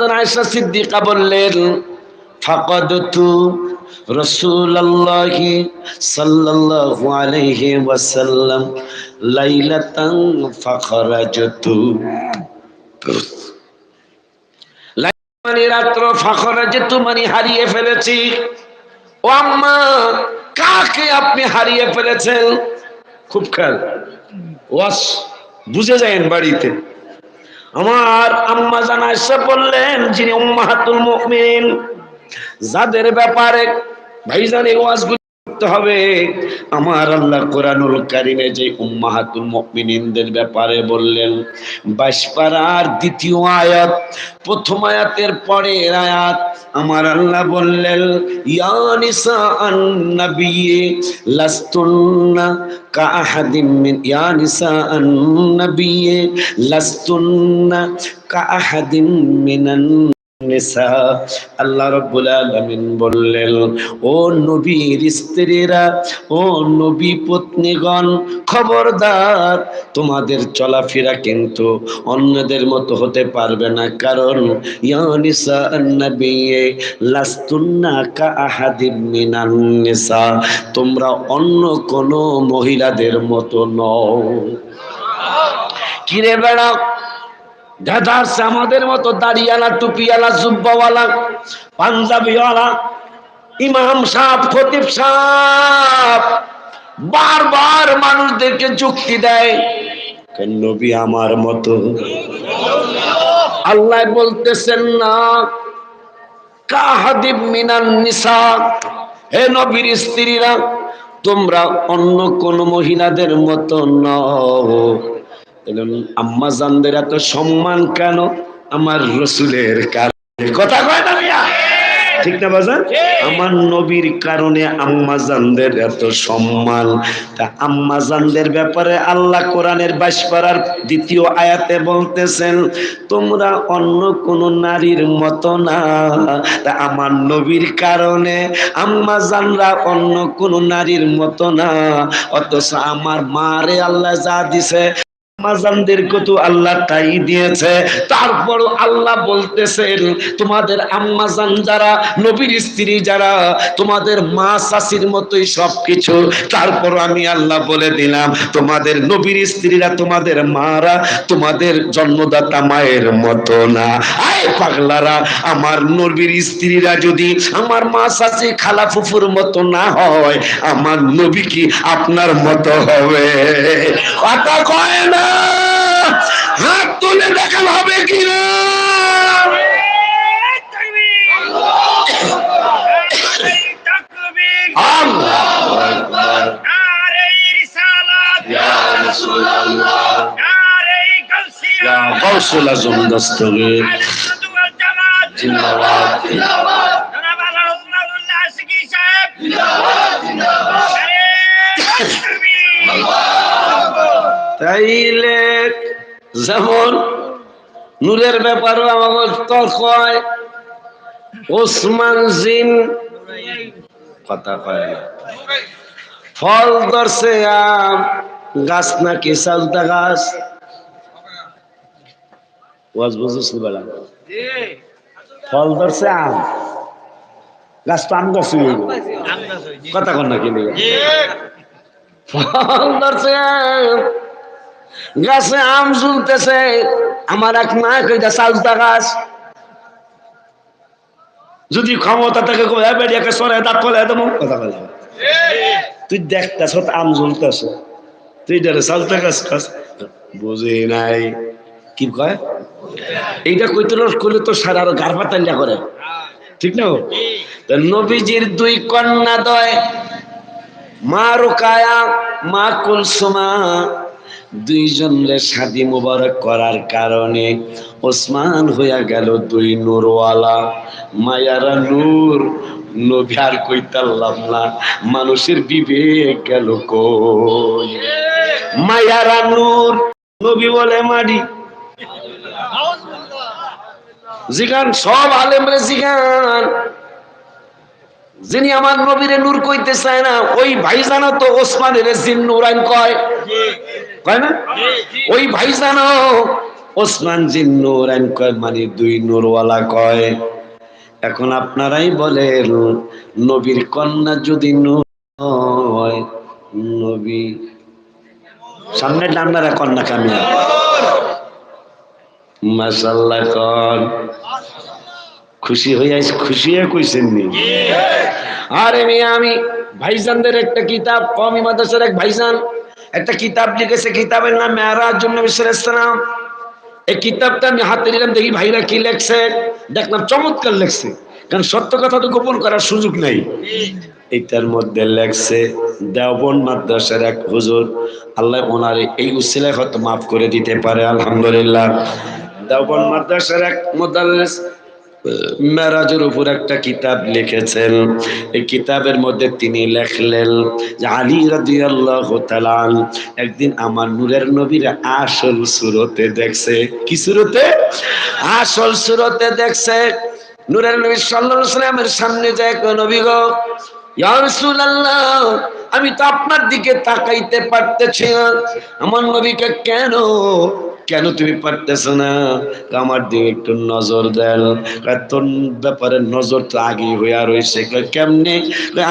আয়েশা সিদ্দিকা বললেন ফাকাদতু সাল্লাল্লাহু আলাইহি ওয়াসাল্লাম লাইলাতান মানে রাত্র ফাখরাজতু মানে হারিয়ে ফেলেছি। ও আম্মা, কাকে আপনি হারিয়ে ফেলেছেন? খুব খেয়াল। ওয়াস, বুঝে যায়েন বাড়িতে। আমার আম্মা জানা এসে বললেন যিনি উম্মাহাতুল মুমিন যাদের ব্যাপারে ভাইজান এই ওয়াজগুলো করতে হবে। আমার আল্লাহ কোরআনুল কারিমে যে উম্মাহাতুল মুমিনিনদের ব্যাপারে বললেন, বাইশ পারার দ্বিতীয় আয়াত, প্রথম আয়াতের পরের আয়াত, আমার আল্লাহ বললেন, ইয়া নিসা আন-নাবিয়্যি লাস্তুন্না কাআহাদিম মিন, ইয়া নিসা আন-নাবিয়্যি লাস্তুন্না কাআহাদিম মিনান নিসা, আল্লাহ রাব্বুল আলামিন বললেন, ও নবীর স্ত্রীরা, ও নবী পত্নীগণ, খবরদার, তোমাদের চলাফেরা কিন্তু অন্যদের মতো হতে পারবে না। কারণ, ইয়া নিসা নবী লাস্তুন্না কা আহাদিম মিনান নিসা, তোমরা অন্য কোন মহিলাদের মতো নও। কিরে বেড়া আমাদের মতো দাড়িয়ালা টুপিয়ালা জুব্বাওয়ালা, পাঞ্জাবিওয়ালা, ইমাম সাহ খতিব সাহ বারবার মানুষদেরকে যুক্তি দেয় নবী আমার মতো। আল্লাহ বলতেছেন না, কাহাদিব মিনান নিসা, হে নবীর স্ত্রীরা, তোমরা অন্য কোন মহিলাদের মতো নও। আম্মা জানদের এত সম্মান কেন? আমার রসুলের কারণে। কথা কয় না মিয়া ঠিক না বাজান? আমার নবীর কারণে আম্মা জানদের এত সম্মান। তা আম্মা জানদের ব্যাপারে আল্লাহ কোরআনের বাইশ পাড়ার দ্বিতীয় আয়াতে বলতেছেন তোমরা অন্য কোন নারীর মতো না। তা আমার নবীর কারণে আম্মা জানরা অন্য কোন নারীর মতো না। অথচ আমার মারে আল্লাহ যা দিছে আম্মাজানদেরকে তো আল্লাহ তাই দিয়েছে। তারপরও আল্লাহ বলতেছেন, তোমাদের আম্মাজান যারা, নবীর স্ত্রী যারা, তোমাদের মা শাশির মতোই সবকিছু। তারপর আমি আল্লাহ বলে দিলাম, তোমাদের নবীর স্ত্রীরা, তোমাদের মারা, তোমাদের জন্মদাতা মায়ের মতো না। আয় পাগলারা, আমার নবীর স্ত্রীরা যদি আমার মা শাশি খালা ফুফুর মতো না হয়, আমার নবী কি আপনার মতো হবে? কথা কয় না। হাত তুলে দেখান হবে কি না? গৌসুল আজম দস্তগীর জিন্দাবাদ তাইলে যেমন নূরের ব্যাপারও আমার তর্ক হয় ওসমান জিন কথা কয় না। ফল ধরছে আম গাছ নাকি সালতা গাছ? ওয়াজ বুঝিস বেলা? ফল ধরছে আম গাছ তো আম গাছ কথা কন না কিনে ফল ধরছে আম গাছে আম ঝুলতেছে। আমার এক মা কইটা সালতা গাছ। যদি ক্ষমতা থাকে বেরিয়াকে সরে দাঁত ফলে দেবো, কথা বলে তুই দেখতেছ আম ঝুলতেছ। তুই ডারে সালতা গাছ খাস বুঝি নাই। কি কয়? এইটা কইতে কইলে তো সারা গার পাতাল্লা করে। ঠিক না নবীজির দুই কন্যা দয়, মা রুকায়া, মা কুলসুমা। দুইজনরে শাদি মুবারক করার কারণে ওসমান হইয়া গেল দুই নূরওয়ালা। মায়ারা নূর, নবী আর কইতাল্লাম না, মানুষের বিবেক গেল কই? মায়ারা নূর, নবী বলে মাডি জিগান, সব আলেমরে জিগান। যিনি আমার নবীরে নূর কইতে চায় না, ওই ভাই ভাইজানা তো ওসমানের জিন নুরাইন কয়। কয় না? ওই ভাইজানো ওসমান জিন নূরাইন কয় মানে দুই নূরওয়ালা কয়। এখন আপনারাই বলেন নবীর কন্যা যদি নূর হয় নবী সামনে ডান্নারা কন্যা কামিয়া মাসাল্লাহ কন। খুশি হইয়া খুশি হয়ে কইছেন নি। আরে মেয়ে আমি ভাইজানদের একটা কিতাব কমি মাদ্রাসার এক ভাইজান একটা কিতাব লিখেছে, কিতাবের নাম জন্য ইসলাম এই কিতাবটা আমি হাতে নিলাম, দেখি ভাইরা কি লেখছে। দেখলাম চমৎকার লেখছে, কারণ সত্য কথা তো গোপন করার সুযোগ নেই। এটার মধ্যে লেখছে দেওবন মাদ্রাসার এক হুজুর, আল্লাহ ওনার এই উসিলায় হয়তো মাফ করে দিতে পারে, আলহামদুলিল্লাহ। দেওবন মাদ্রাসার এক মোদাল্লেস মেরাজের উপর একটা কিতাব লিখেছেন। এই কিতাবের মধ্যে তিনি লেখলেন যে, আলী তাআলা একদিন আমার নূরের নবীর আসল সুরতে দেখছে। কি সুরতে? আসল সুরতে দেখছে। নূরের নবী সাল্লামের সামনে যায় নবী গো আমি তো আপনার দিকে তাকাইতে পারতেছি না। আমার নবীকে কেন কেন তুমি পারতেছ না? আমার দিকে একটু নজর দেন। তোর ব্যাপারে নজর তো আগে হইয়া রয়েছে কেমনে?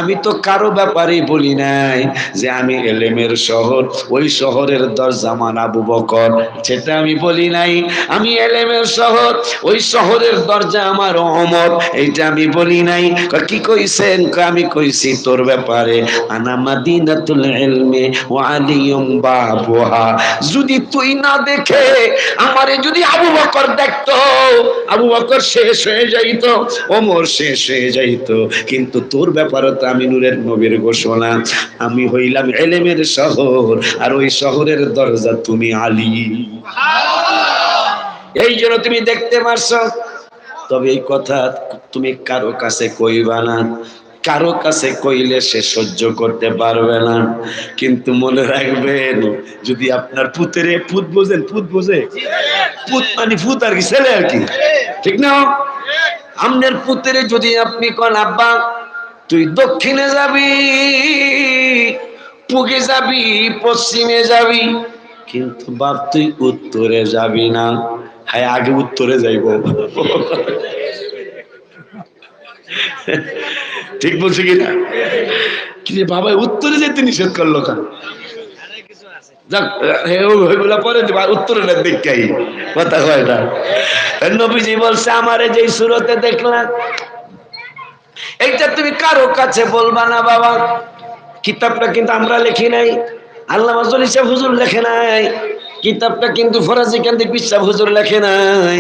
আমি তো কারও ব্যাপারে বলি নাই যে আমি এলেমের শহর, ওই শহরের দরজা আবু বকর। সেটা আমি বলি নাই। আমি এলেমের শহর, ওই শহরের দরজা আমার অমর। এইটা আমি বলি নাই। কি কইছেন? আমি কইছি তোর ব্যাপারে। আনা মাদিনাতুল ইলমি ওয়া আলিয়ুম বাবুহা। যদি তুই না দেখে আমারে যদি আবু বকর দেখতো, আবু বকর শেষ হয়ে যাইতো, ওমর শেষ হয়ে যাইতো। কিন্তু তোর তো আমি নূরের নবীর ঘোষণা। আমি হইলাম এলেমের শহর, আর ওই শহরের দরজা তুমি আলী। এই জন্য তুমি দেখতে পারছ। তবে এই কথা তুমি কারও কাছে কইবা না। কারও কাছে কইলে সে সহ্য করতে পারবে না। কিন্তু মনে রাখবেন, যদি আপনার পুতেরে পুত বোঝেন, পুত বোঝে? পুত মানে পুত আর কি, ছেলে আর কি? ঠিক না? আমনের পুতেরে যদি আপনি কন, আব্বা, তুই দক্ষিণে যাবি পুগে যাবি, পশ্চিমে যাবি। কিন্তু বাপ, তুই উত্তরে যাবি না। হ্যাঁ আগে উত্তরে যাইব। ঠিক বলছে কিনা? কি বাবা উত্তরে যেতে নিষেধ করল কেন? সুরতে দেখলাম, এইটা তুমি কারও কাছে বলবা না বাবা। কিতাবটা কিন্তু আমরা লিখি নাই, আল্লাহ লেখে নাই। কিতাবটা কিন্তু ফরাজি কান্দি পিসাব হুজুর লেখে নাই।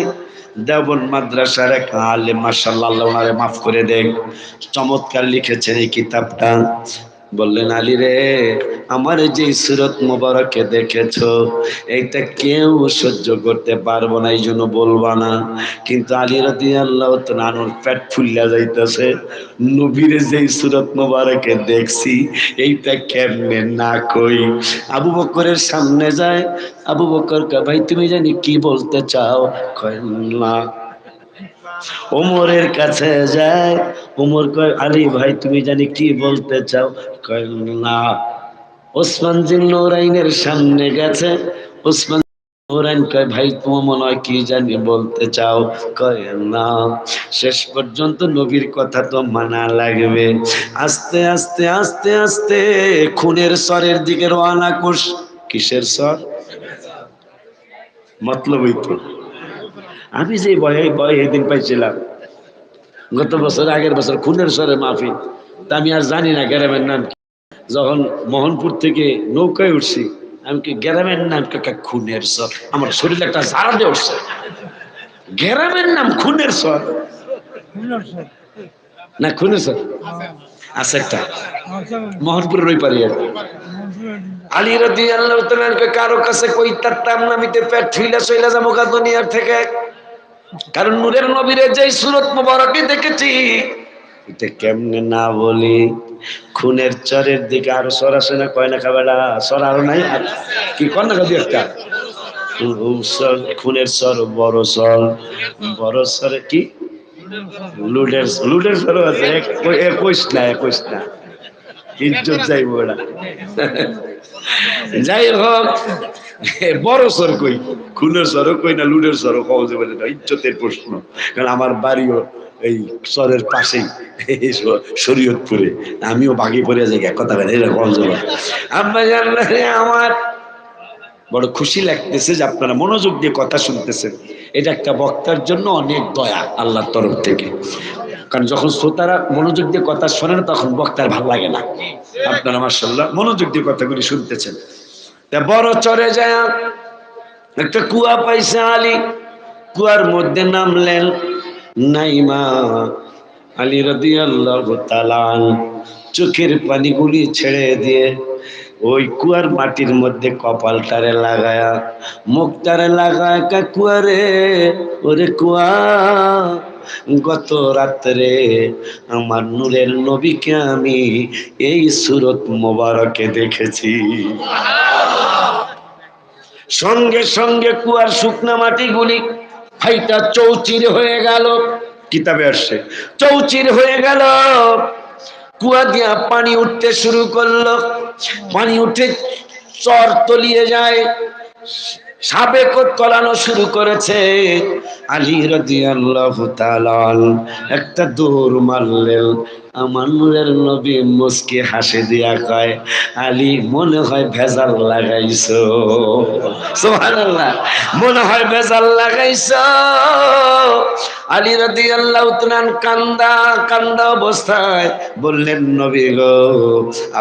দেবন মাদ্রাসার এক আলে মাসাল্লাহ ওনারে মাফ করে দেন। চমৎকার লিখেছেন এই কিতাবটা। বললেন, আলী রে, আমার যে সুরত মোবারকে দেখেছ, এইটা কেউ সহ্য করতে পারব না এই জন্য বলবা না। কিন্তু আলী রাদি আল্লাহ নানুর পেট ফুল্লা যাইতেছে, নবীরে যেই সুরত মোবারকে দেখছি, এইটা কেমনে না কই? আবু বকরের সামনে যায়, আবু বকর ভাই, তুমি জানি কি বলতে চাও? না। ওমরের কাছে যায়। ওমর কয় আলী ভাই, তুমি জানি কি বলতে চাও? না। ওসমান জিন সামনে গেছে। ওসমান শেষ পর্যন্ত নবীর কথা তো মানা লাগবে। আস্তে আস্তে আস্তে আস্তে খুনের স্বরের দিকে রওনা কোষ কিসের স্বর? মতলবই তো। আমি যে ভয়ে ভয় এদিন পাইছিলাম। গত বছর আগের বছর খুনের স্বরে মাফি তা আমি আর জানি না গ্রামের নাম কি। যখন মোহনপুর থেকে নৌকায় উঠছি আমি কি গ্রামের নাম কাকা খুনের স্বর। আমার শরীরে একটা ঝাড়া দিয়ে উঠছে। গ্রামের নাম খুনের স্বর? না খুনের স্বর? আছে একটা। মোহনপুরের ওই পারি আর। আলী রাদি আল্লাহ কারও কাছে কই তার নামিতে পেট ঠুইলা চইলা যাব দুনিয়ার থেকে। কারণ নূরের নবীরে যেই সুরত মোবারকে দেখেছি, এটা কেমনে না বলি? খুনের চরের দিকে আরও সর আসে না, কয় না খাবেলা সর আরও নাই কি? কর না খাবি একটা? খুনের সর বড় সর বড় সরে কি? লুডের লুডের সরও আছে। এক- একুশ না একুশ না। ইজ্জত যাইব ওরা যাই হোক, বড় সর কই? খুনের সরও কই না লুডের সরও সহজে বলে না, ইজ্জতের প্রশ্ন। কারণ আমার বাড়িও এই সরের পাশেই শরীয়তপুরে। আমিও বাকি পড়ে যাই কথা বলে, এরকম আমরা জানলে আমার বড় খুশি লাগতেছে যে আপনারা মনোযোগ দিয়ে কথা শুনতেছেন। এটা একটা বক্তার জন্য অনেক দয়া আল্লাহর তরফ থেকে। কারণ যখন শ্রোতারা মনোযোগ দিয়ে কথা শোনে না তখন বক্তার ভালো লাগে না। আপনারা মার্শাল্লাহ মনোযোগ দিয়ে কথাগুলি শুনতেছেন। তা বড় চরে যায়, একটা কুয়া পাইছে আলী। কুয়ার মধ্যে নামলেন নাইমা আলী রদি আল্লাহ চোখের পানিগুলি ছেড়ে দিয়ে ওই কুয়ার মাটির মধ্যে কপালটারে লাগায়া মুখটারে লাগায় কুয়ারে ওরে কুয়া। গত রাত্রে আমার নূরের নবীকে আমি এই সুরত মোবারকে দেখেছি। সঙ্গে সঙ্গে কুয়ার শুকনা মাটিগুলি ফাইটা চৌচির হয়ে গেল। কিতাবে আসছে, চৌচির হয়ে গেল। কুয়া দিয়া পানি উঠতে শুরু করল। পানি উঠে চর তলিয়ে যায়। সাবেক কলানো শুরু করেছে আলী রাদিয়াল্লাহু তাআলা একটা দৌড় মারলেন আমার নবী মুস্কি হাসি দিয়া কয়, আলী, মনে হয় ভেজাল লাগাইছো। সুবহানাল্লাহ, মনে হয় ভেজাল লাগাইছো। আলী রাদিয়াল্লাহু তাআলা কান্দা কান্দা অবস্থায় বললেন, নবী গো,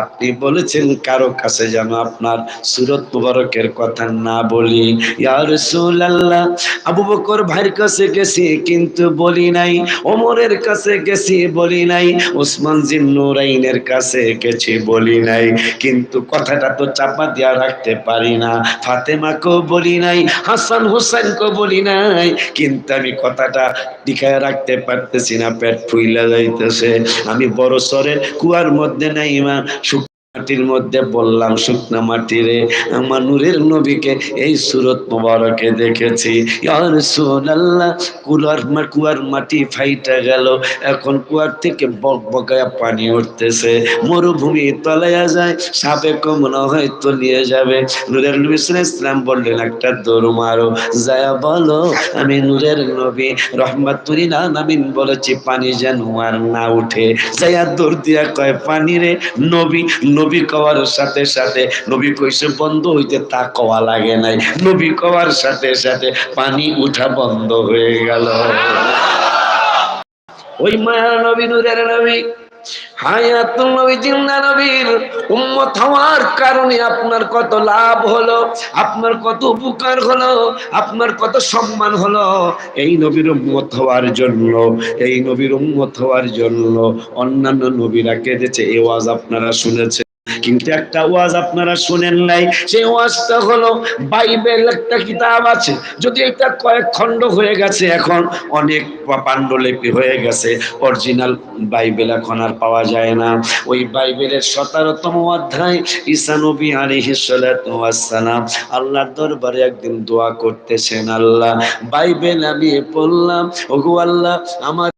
আপনি বলেছেন কারও কাছে যেন আপনার সুরত মুবারকের কথা না বলি। ইয়া রাসূলুল্লাহ, আবু বকর ভাইয়ের কাছে গেছি, কিন্তু বলি নাই, ওমরের কাছে গেছি, বলি নাই। ওসমান জিন কাছে গেছি বলি নাই, কিন্তু কথাটা তো চাপা দিয়া রাখতে পারি না। ফাতেমাকেও বলি নাই, হাসান হুসেনকেও বলি নাই, কিন্তু আমি কথাটা টিকায় রাখতে পারতেছি না, পেট ফুইলা যাইতেছে। আমি বড় সরের কুয়ার মধ্যে নাই মা মাটির মধ্যে বললাম, শুকনা মাটিরে আমার নূরের নবীকে এই সুরত মোবারকে দেখেছি। কুলার কুয়ার মাটি ফাইটা গেল। এখন কুয়ার থেকে বক বকায়া পানি উঠতেছে। মরুভূমি তলায়া যায়, সাপে মনে হয় তলিয়ে যাবে। নূরের নবী ইসলাম বললেন, একটা দৌড় মারো। যায়া বলো, আমি নূরের নবী। রহমাতুলিল আলামিন বলেছি, পানি যেন আর না উঠে। যায়া দৌড় দিয়া কয়, পানি রে নবী নবী কওয়ার সাথে সাথে নবী কইছে, বন্ধ হইতে তা কওয়া লাগে নাই। নবী কওয়ার সাথে সাথে পানি উঠা বন্ধ হয়ে গেল। ওই মায়া নবী, নূরের নবী হওয়ার কারণে আপনার কত লাভ হলো, আপনার কত উপকার হলো, আপনার কত সম্মান হলো। এই নবীর উম্মত হওয়ার জন্য, এই নবীর উম্মত হওয়ার জন্য অন্যান্য নবীরা কেঁদেছে এই ওয়াজ আপনারা শুনেছেন। কিন্তু একটা ওয়াজ আপনারা শুনেন নাই। সেই ওয়াজটা হলো, বাইবেল একটা কিতাব আছে। যদি এটা কয়েক খণ্ড হয়ে গেছে এখন, অনেক পাণ্ডুলিপি হয়ে গেছে। অরিজিনাল বাইবেল এখন আর পাওয়া যায় না। ওই বাইবেলের সতেরোতম অধ্যায়, ঈসা নবী আলাইহিস সালাম আল্লাহর দরবারে একদিন দোয়া করতেছেন, আল্লাহ, বাইবেল আমি পড়লাম। ওগো আল্লাহ, আমার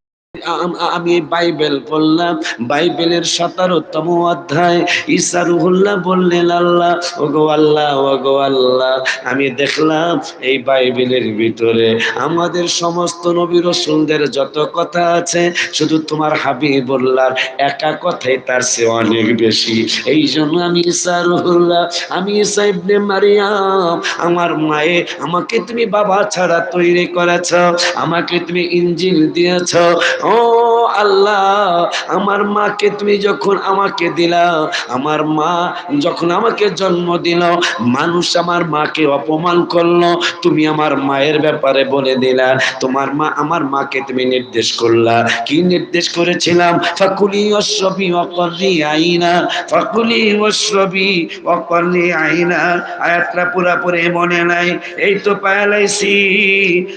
আম- বাইবেল পড়লাম। বাইবেলের সতেরোতম অধ্যায়। ঈসা রুহুল্লাহ বললেন, আল্লাহ, ওগো আল্লাহ ওগো আল্লাহ। আমি দেখলাম এই বাইবেলের ভিতরে আমাদের সমস্ত নবী রসুলদের যত কথা আছে, শুধু তোমার হাবিবুল্লাহর একা কথাই তার চেয়ে অনেক বেশি। এই জন্য আমি ঈসা রুহুল্লাহ, আমি ঈসা ইবনে মারিয়াম, আমার মায়ে আমাকে তুমি বাবা ছাড়া তৈরি করেছ, আমাকে তুমি ইঞ্জিল দিয়েছ ও Oh. আল্লাহ, আমার মাকে তুমি যখন আমাকে দিলা, আমার মা যখন আমাকে জন্ম দিল, মানুষ আমার মাকে অপমান করল, তুমি আমার মায়ের ব্যাপারে বলে দিলা, তোমার মা আমার মাকে তুমি নির্দেশ করলা। কি নির্দেশ করেছিলাম? ফাকুলি অশ্রবি অকর্রি আইনা, ফাকুলি অশ্রবি অকর্রি আইনা। আয়াতটা পুরাপুরি মনে নাই, এই তো পায়ালাইছি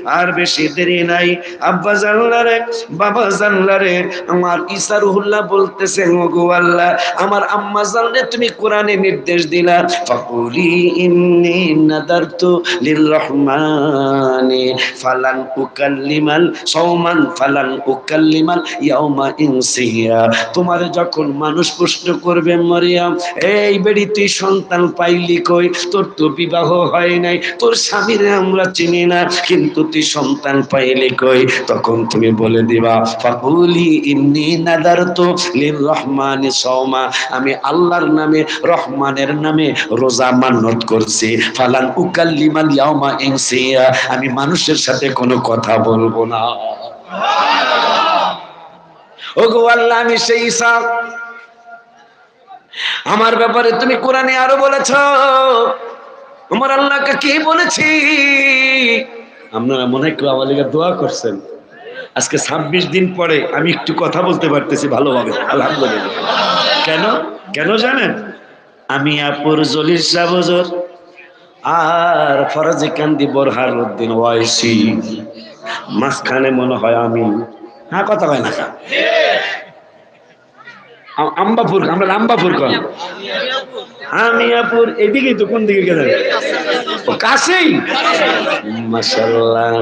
আর বেশি দেরি নাই। আব্বা জানলারে বাবা আম্মা জানলারে আমার ইসারুহুল্লাহ বলতেছে ওগো আল্লাহ, আমার আম্মা জানলে তুমি কোরআনে নির্দেশ দিলা। ফাকুলি ইন্নি নাদারতু লিররহমানি ফালান উকাল্লিমাল সওমান ফালান উকাল্লিমাল ইয়াউমা ইনসিয়া। তোমার যখন মানুষ প্রশ্ন করবে, মরিয়াম, এই বেড়ি তুই সন্তান পাইলি কই? তোর তো বিবাহ হয় নাই, তোর স্বামীরে আমরা চিনি না, কিন্তু তুই সন্তান পাইলি কই? তখন তুমি বলে দিবা, ফাকুলি আমি আল্লাহর নামে, রহমানের নামে রোজা মান্নত করছি। ফালান উকাল্লিমাল ইয়াউমা ইনসিয়া। আমি মানুষের সাথে কোনো কথা বলব না। ওগো আল্লাহ, আমি সেই ঈসা আমার ব্যাপারে তুমি কোরআনে আরও বলেছ। আমার আল্লাহকে কি বলেছি? আপনারা মনে দোয়া করছেন। আজকে ছাব্বিশ দিন পরে আমি একটু কথা বলতে পারতেছি ভালোভাবে আলহামদুলিল্লাহ। কেন? কেন জানেন? আমি আপুর জলির সাবজর আর ফরাজে কান্দি বরহার উদ্দিন ওয়াইসি। মাঝখানে মনে হয় আমি হ্যাঁ কথা হয় না আম্বাপুর আমরা আম্বাপুর। কন মিয়াপুর এদিকে তো কোন দিকে গেলেন? কাশেই মাশাল্লাহ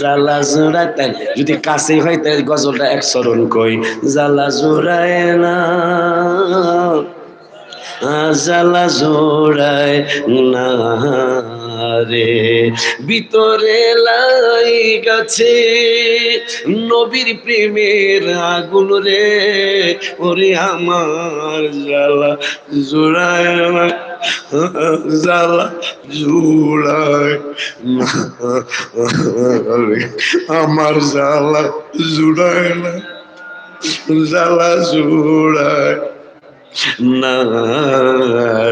জালা জোড়া তাই। যদি কাছেই হয়, তাই গজলটা এক চরণ কই জালা জোড়ায় না জালা জোড়ায় না। রে ভিতরে লাই গেছে। নবীর প্রেমের আগুন রে, ওরে আমার জালা জোড়ায় জালা জোড়ায় আমার জালা জোড়ায় না জালা জোড়ায় না।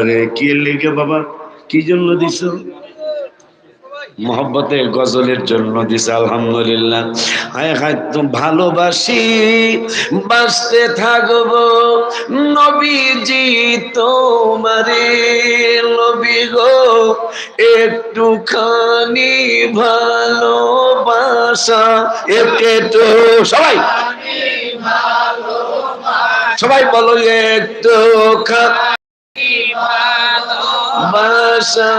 রে কি লিখে বাবা? কি জন্য দিছ? মহব্বতে গজলের জন্য দিছে, আলহামদুলিল্লাহ। হায় হায় ভালোবাসি বাঁচতে থাকব। নবীজি তোমারে, নবী গো, একটুখানি ভালোবাসা একটু সবাই। সবাই বলো একটু বাসা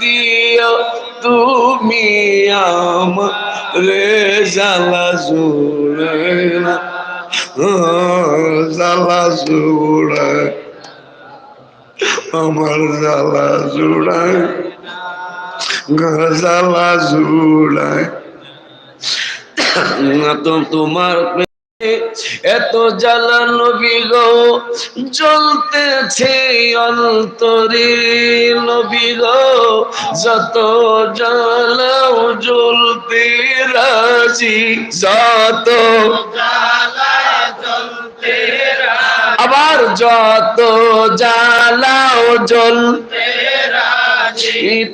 দিও। তুমি আমারে জালা জোড়ায় না। জালা জোড়ায় আমার জালা জোড়ায় জালা জোড়ায় না তো তোমার এত জ্বালা নবী গো, জ্বলতেছে অন্তরে। নবী গো, যত জ্বালাও জ্বলতে রাজি, যত আবার যত জ্বালাও জ্বলতে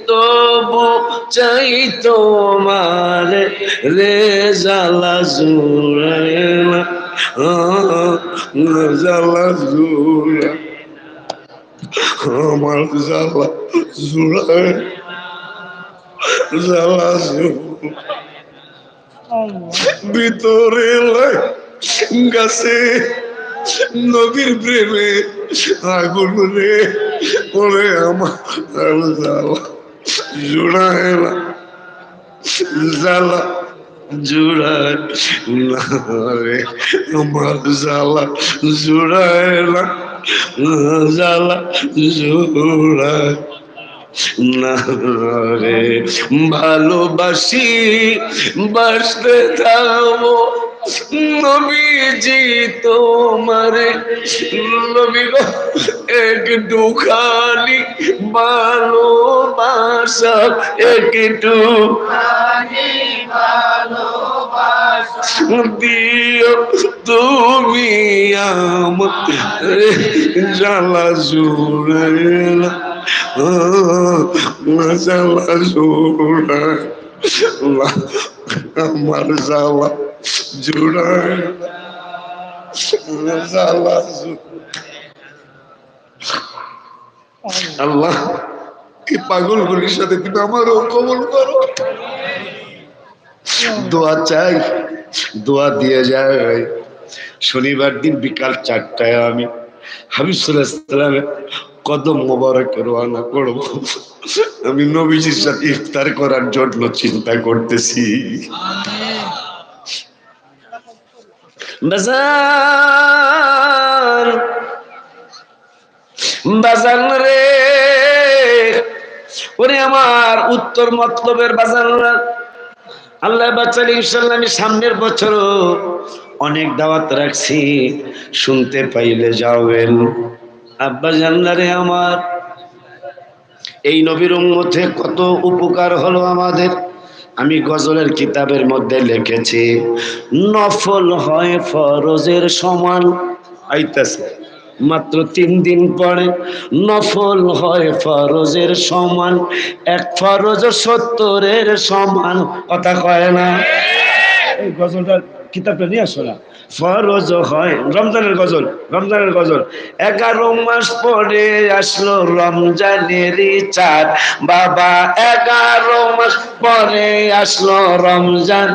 তবু চাই তোমার রে জালা জুড়ায় না জালা জুড়া আমার জালা জুড়ায় জালা ভিতরে গাছে নবীর প্রেমে আগুন রে। ওরে আমার জুড়ায় না জালা জুড়ায় না রে। আমার জালা জুড়ায় না জালা জুড়ায় রে। ভালোবাসি, বাসতে থাকব নবীজি তোমার, নবী গো একটু খালি ভালোবাসা একটু দিও তুমি আমার। জ্বালা জুড়ে না, জ্বালা জুড়ে আমার জ্বালা জুড়ায়। জ্বালা আল্লাহ, এই সাথে তুমি আমারও কবল করো। দোয়া চাই, দোয়া দিয়ে যায়। শনিবার দিন বিকাল চারটায় আমি হাবিবুল্লাহামের কদম মোবারক রওনা করব। আমি নবীজির সাথে ইফতার করার জন্য চিন্তা করতেছি। বাজার বাজার রে। ওরে আমার উত্তর মতলবের বাজার। আল্লাহ বাচ্চালি ইনশাল্লাহ আমি সামনের বছরও অনেক দাওয়াত রাখছি, শুনতে পাইলে যাবেন। আব্বা জানলারে আমার। এই নবীর মধ্যে কত উপকার হলো আমাদের। আমি গজলের কিতাবের মধ্যে লিখেছি, নফল হয় ফরজের সমান। আইতাছে, মাত্র তিন দিন পরে নফল হয় ফরজের সমান। এক ফরজ সত্তরের সমান। কথা কয় না? এই কিতাবটা নিয়ে আসো না। ফরজ হয়। রমজানের গজল রমজানের গজল। এগারো মাস পরে আসলো রমজানেরই চাঁদ। বাবা, এগারো মাস পরে আসলো রমজান।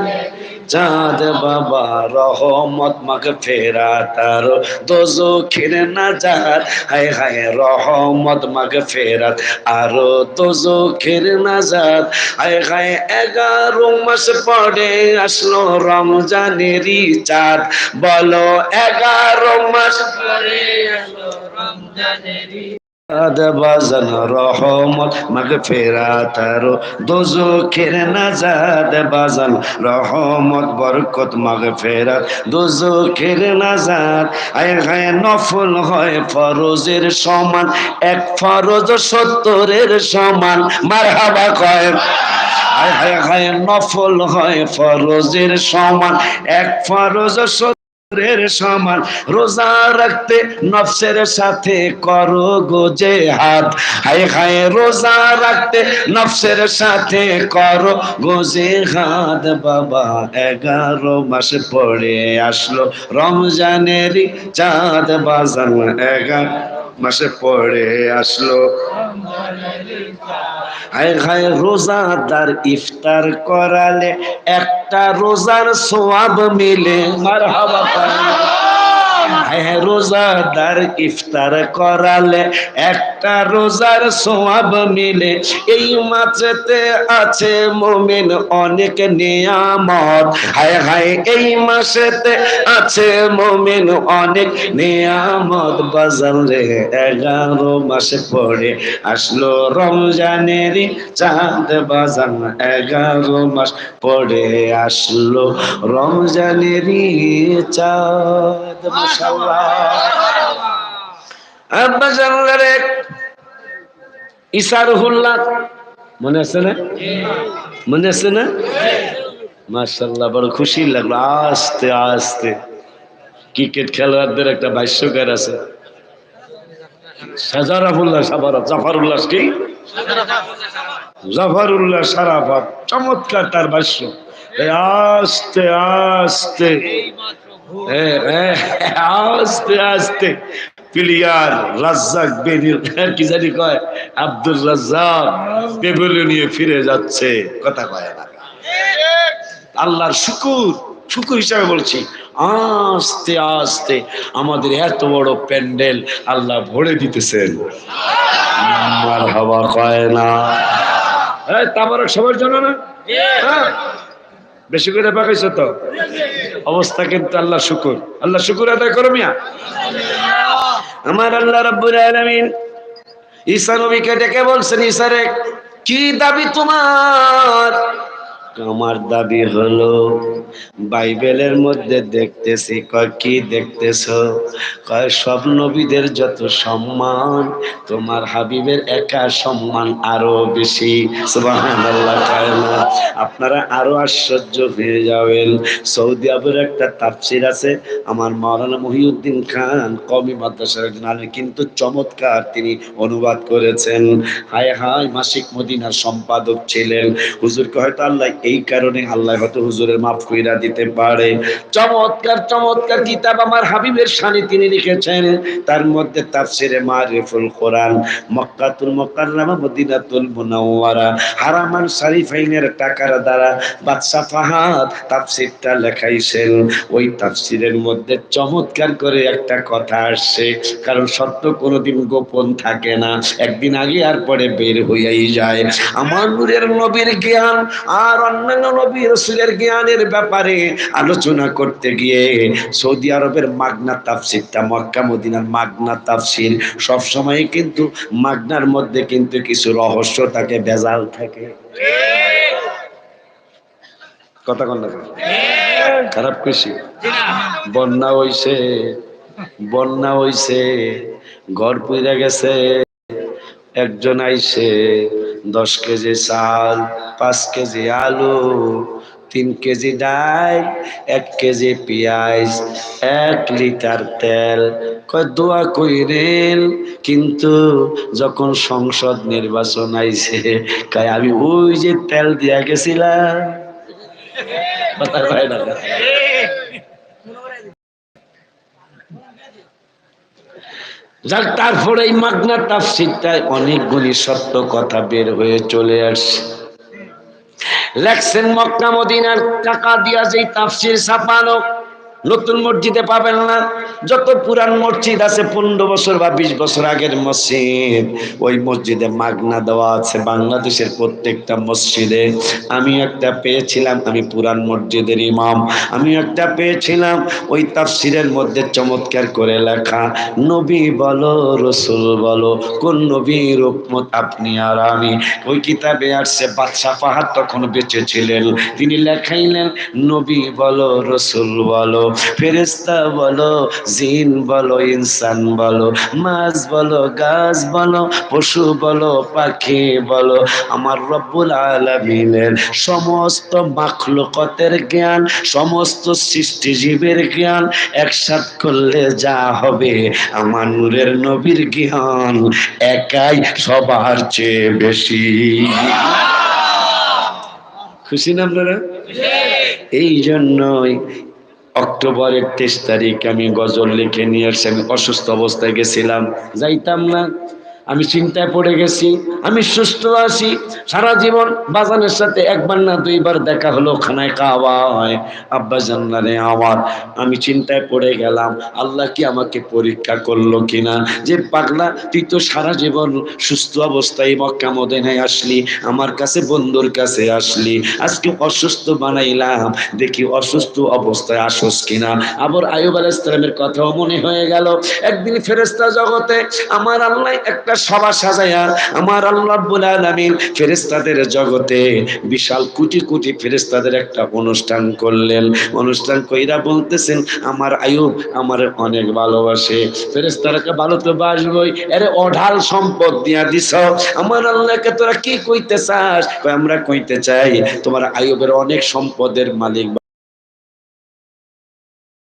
চাঁদ বাবা রহমত মাকে ফেরা তার দোজো খিরে না যার হায় হায় রহমত মাকে ফেরাত আরও দোজো খিরে না যার হায় হায় এগারো মাস পরে আসলো রমজানেরই চাঁদ। বলো এগারো মাস পরে আসলো রমজানেরই নফল হয় ফরজের সমান, এক ফরজ সত্তরের সমান। মার হাবা কয় নফল হয় ফরজের সমান, এক ফরজ সমান, রোজা রাখতে নফসের সাথে করো গোজে হাত হায় হায়, রোজা রাখতে নফসের সাথে করো গোজে হাত বাবা, এগারো মাস পরে আসলো রমজানেরই চাঁদ বাজান। এগারো মাসে পরে আসলো। হায় হায় রোজাদার ইফতার করালে একটা রোজার সোয়াব মিলে। মার হাবা হ্যাঁ রোজাদার ইফতার করালে একটা রোজার সোয়াব মিলে এই মাছেতে আছে মোমেন অনেক নিয়ামত। হায় হায় এই মাসেতে আছে মোমেন অনেক নিয়ামত। বাজারে এগারো মাসে পরে আসলো রমজানেরই চাঁদ বাজান। এগারো মাস পরে আসলো রমজানের চাঁদ মাশাআল্লাহ আব্বা জানলারে ইসারুল্লাহ মনে আছে না? মনে আছে না? মাশাআল্লাহ বড় খুশি লাগল। আস্তে আস্তে। ক্রিকেট খেলোয়াড়দের একটা ভাষ্যকার আছে। সাজারাফুল্লাহ সাবারফ জাফারুল্লাহ কি? জাফারুল্লাহ সারাফাত চমৎকার তার ভাষ্য। আস্তে আস্তে। হ্যাঁ, হ্যাঁ, আস্তে আস্তে। প্লেয়ার রাজ্জাক বেনির কি জানি কয়? আব্দুল রাজ্জাক পেবলে নিয়ে ফিরে যাচ্ছে। কথা কয় না। আল্লাহর শুকুর শুকুর হিসাবে বলছি, আস্তে আস্তে আমাদের এত বড় প্যান্ডেল আল্লাহ ভরে দিতেছেন। আমার হাওয়া কয় না। তারপরে সবার জন্য না? হ্যাঁ। বেশি করে পাকাইছ তো? অবস্থা কিন্তু আল্লাহ শুকুর। আল্লাহ শুকুর আদায় করো মিয়া। আমার আল্লাহ রব্বুল আলামিন ঈসা নবীকে ডেকে বলছেন ঈশারে কি দাবি তোমার? আমার দাবি হলো বাইবেলের মধ্যে দেখতেছি কয় কি দেখতেছ? কয় সব নবীদের যত সম্মান তোমার হাবিবের একা সম্মান আরও বেশি। আপনারা আরও আশ্চর্য হয়ে যাবেন। সৌদি আরবের একটা তাফসির আছে আমার মাওলানা মহিউদ্দিন খান কমি মাদ্রাসার একজন আলেম, কিন্তু চমৎকার তিনি অনুবাদ করেছেন। হায় হায় মাসিক মদিনার সম্পাদক ছিলেন। হুজুরকে হয়তো আল্লাহ এই কারণে আল্লাহ হয়তো হুজুরের মাফ কইরা দিতে পারে। চমৎকার চমৎকার কিতাব আমার হাবিবের শানে তিনি লিখেছেন। তার মধ্যে তাফসিরে মারিফুল কোরআন, মক্কাতুল মুকাররমা, মদিনাতুল মুনাওয়ারা, হারামান শরীফাইনের টাকার দ্বারা বাদশা ফাহাদ তাফসিরটা লেখাইছেন। ওই তাফসিরের মধ্যে চমৎকার করে একটা কথা আসছে, কারণ সত্য কোনোদিন গোপন থাকে না। একদিন আগে আর পরে বের হইয়াই যায়। আমার নূরের নবীর জ্ঞান আর অন্যান্য নবী রসুলের জ্ঞানের ব্যাপারে আলোচনা করতে গিয়ে সৌদি আরবের মাগনা তাফসিরটা, মক্কা, মদিনার মাগনা তাফসির, সব সময় কিন্তু মাগনার মধ্যে কিন্তু কিছু রহস্য থাকে বেজাল থাকে। কথা কন? খারাপ খুশি? বন্যা হইছে বন্যা হইছে, ঘর পুইরা গেছে, একজন আইছে দশ কেজি চাল, পাঁচ কেজি আলু, তিন কেজি ডাল এক কেজি পেঁয়াজ, এক লিটার তেল। দোয়া কইরেন। কিন্তু যখন সংসদ নির্বাচন আইছে, কয়, আমি ওই যে তেল দিয়া গেছিলাম। কথা কয় না যাক, তারপরে এই মাগনা তাফসিরটায় অনেকগুলি সত্য কথা বের হয়ে চলে আসছে। লেখছেন মক্কা মদিনার টাকা দিয়া যেই তাফসির ছাপানো নতুন মসজিদে পাবেন না। যত পুরান মসজিদ আছে, পনেরো বছর বা বিশ বছর আগের মসজিদ, ওই মসজিদে মাগনা দেওয়া আছে বাংলাদেশের প্রত্যেকটা মসজিদে। আমি একটা পেয়েছিলাম, আমি পুরান মসজিদের ইমাম। আমি একটা পেয়েছিলাম, ওই তাফসিরের মধ্যে চমৎকার করে লেখা, নবী বলো, রসুল বলো, কোন নবীর উপমত আপনি আর আমি? ওই কিতাবে আসছে, বাদশাহ পাহাড় তখন বেঁচে ছিলেন। তিনি লেখাইলেন, নবী বলো, রসুল বলো ফেরেস্তা বলো জিন বলো ইনসান বলো মাছ বলো গাছ বলো পশু বলো পাখি বলো আমার রব্বুল আলমিনের সমস্ত মাখলুকতের জ্ঞান সমস্ত সৃষ্টিজীবের জ্ঞান একসাথ করলে যা হবে আমার নূরের নবীর জ্ঞান একাই সবার চেয়ে বেশি। খুশি না আপনারা? এই জন্যই অক্টোবরের একত্রিশ তারিখ আমি গজল লিখে নিয়ে অসুস্থ অবস্থায় গেছিলাম। যাইতাম না। আমি চিন্তায় পড়ে গেছি, আমি সুস্থ আছি। সারা জীবন বাজানের সাথে একবার না দুইবার দেখা হলো খানায় খাওয়া হয়। আব্বা জান্নারে আমার আমি চিন্তায় পড়ে গেলাম, আল্লাহ কি আমাকে পরীক্ষা করল কিনা? যে পাগলা, তুই তো সারা জীবন সুস্থ অবস্থায় মক্কা মদিনায় আসলি, আমার কাছে বন্ধুর কাছে আসলি। আজকে অসুস্থ বানাইলাম, দেখি অসুস্থ অবস্থায় আসস কিনা? আবার আয়ুব আলাহ ইসলামের কথাও মনে হয়ে গেল। একদিন ফেরেস্তা জগতে আমার আল্লাহ একটা সভা সাজায়া আমার আল্লাহ রাব্বুল আলামিন ফেরেস্তাদের জগতে বিশাল কোটি কোটি ফেরেস্তাদের একটা অনুষ্ঠান করলেন। অনুষ্ঠান কইরা বলতেছেন, আমার আয়ুব আমার অনেক ভালোবাসে। ফেরেস্তারাকে ভালো তো বাসবই আরে অঢাল সম্পদ দিয়া দিছ। আমার আল্লাহকে তোরা কি কইতে চাস? আমরা কইতে চাই, তোমার আয়ুবের অনেক সম্পদের মালিক